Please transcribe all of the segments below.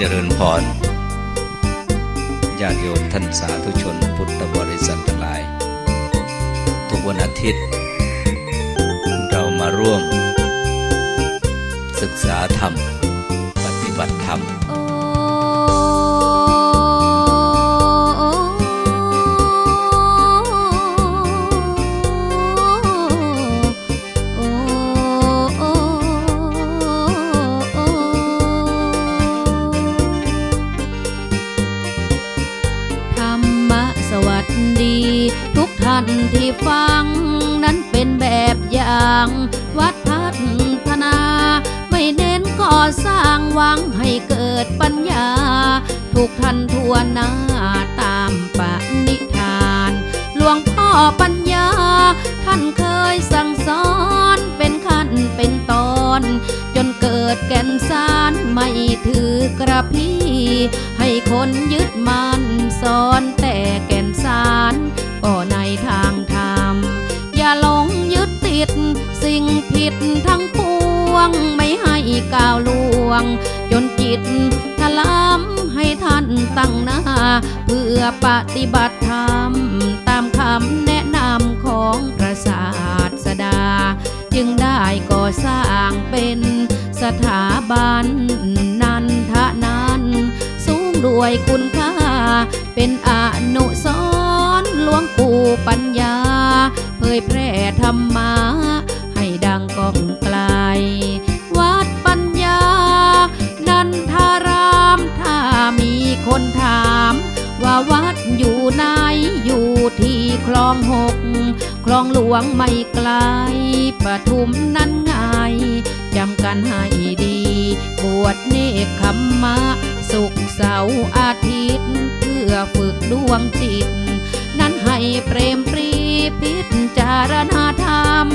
เจริญพรญาติโยมท่านสาธุชนพุทธบริษัททั้งหลาย ทุกวันอาทิตย์ เรามาร่วม ศึกษาธรรม ปฏิบัติธรรม นที่ฟัง นั้นเป็นแบบอย่าง วัดพัฒนา ไม่เน้นก่อสร้างหวังให้เกิดปัญญา ทุกท่านทั่วหน้าตามปณิธาน หลวงพ่อปัญญา ท่านเคยสั่งสอนเป็นขั้นเป็นตอน จนเกิดแก่นสารไม่ถือกระพี่ให้คนยึดมันสอนแต่แก่นสาร ก็ในทางธรรม อย่าหลงยึดติด สิ่งผิดทั้งปวง ไม่ให้ก้าวล่วง จนจิตถลำให้ท่านตั้งหน้า เพื่อปฏิบัติธรรม ตามคำแนะนำของพระศาสดา จึงได้ก่อสร้างเป็นสถาบันนันทนันสูงด้วยคุณค่า เป็นอนุสร หลวงปู่ปัญญา เผยแพร่ธรรมะให้ดังก้องไกล วัดปัญญา นันทารามถ้ามีคนถาม ว่าวัดอยู่ไหนอยู่ที่คลองหก คลองหลวงไม่ไกลปทุมนั้นไงจำกันให้ดี บวชเนกขมมะ สุขเสาร์อาทิตย์ เพื่อฝึกดวงจิต ให้เปรมปรีพิจารณาธรรม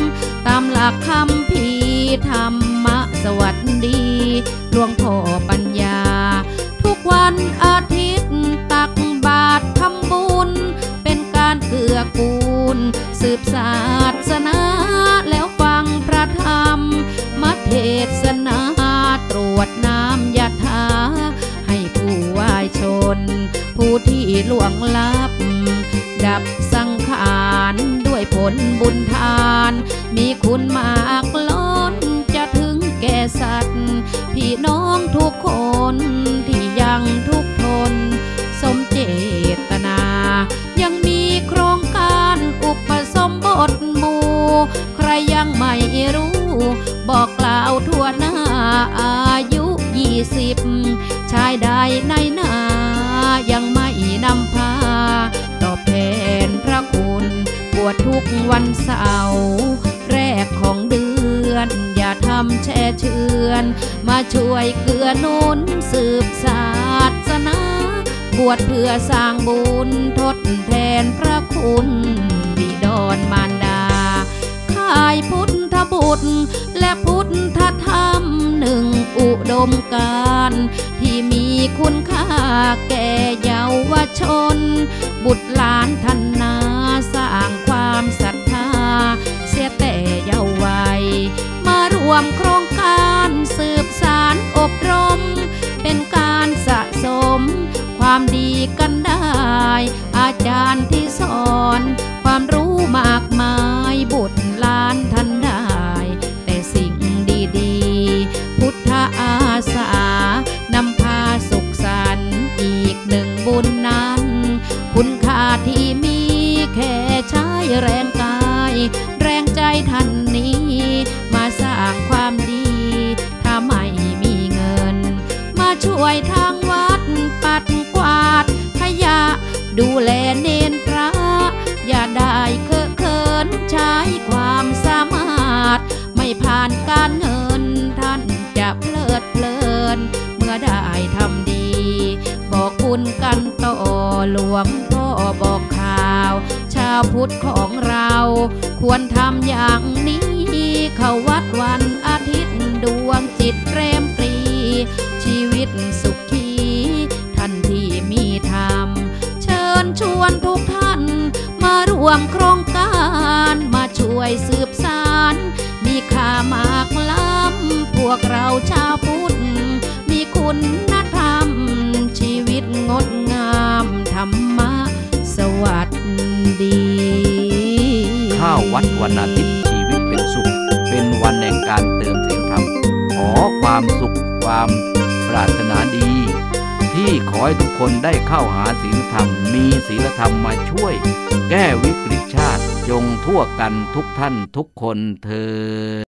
ตามหลักคำพีธรรมะสวัสดีหลวงพ่อปัญญา ทุกวันอาทิตย์ตักบาตรทำบุญ เป็นการเกื้อกูล สืบศาสนาแล้วฟังพระธรรมมัเทศนาตรวจน้ำยาทาให้ผู้วายชน ผู้ที่ล่วงลับ ดับสังขารด้วยผลบุญทาน มีคุณมากล้นจะถึงแก่สัตว์ พี่น้องทุกคนที่ยังทุกทน สมเจตนา ยังมีโครงการอุปสมบทหมู่ ใครยังไม่รู้ บอกกล่าวทั่วหน้าอายุยี่สิบชายใดในหน้า ทุกวันเสาร์แรกของเดือน อย่าทำแช่เชือน มาช่วยเกื้อหนุนสืบศาสนา บวชเพื่อสร้างบุญทดแทนพระคุณบิดรมารดาข่ายพุทธบุตร และพุทธธรรมหนึ่งอุดมการที่มีคุณค่าแก่เยาวชน บุตรหลานท่านนา วมโครงการสืบสารอบรม เป็นการสะสม ความดีกันได้ อาจารย์ที่สอน ความรู้มากมายบุตรหลานท่านได้ แต่สิ่งดีๆ พุทธอาสานำพาสุขสันต์อีกหนึ่งบุญนั้น คุณค่าที่มีแค่ใช้แรงกาย แรงใจท่านนี้างความดี ถ้าไม่มีเงิน มาช่วยทางวัดปัดกวาดขยะ ดูแลเนนพระ อย่าได้เคอะเขินใช้ความสามารถ ไม่ผ่านการเงินท่านจะเพลิดเพลิน เมื่อได้ทำดี บอกคุณกันต่อหลวงพ่อบอกข่าว ชาวพุทธของเราควรทำอย่างนี้ เข้าวัดวันอาทิตย์ดวงจิตเรมปรี ชีวิตสุขี ท่านที่มีธรรม เชิญชวนทุกท่าน มาร่วมโครงการมาช่วยสืบสาร มีค่ามากล้ำ พวกเราชาวพุทธ มีคุณธรรม ชีวิตงดงามธรรมะสวัสดี ข้าววัดวันอาทิตย์ การเติมศีลธรรม ขอความสุขความปรารถนาดี ที่ขอให้ทุกคนได้เข้าหาศีลธรรม มีศีลธรรมมาช่วย แก้วิกฤตชาติ จงทั่วกันทุกท่านทุกคนเธอ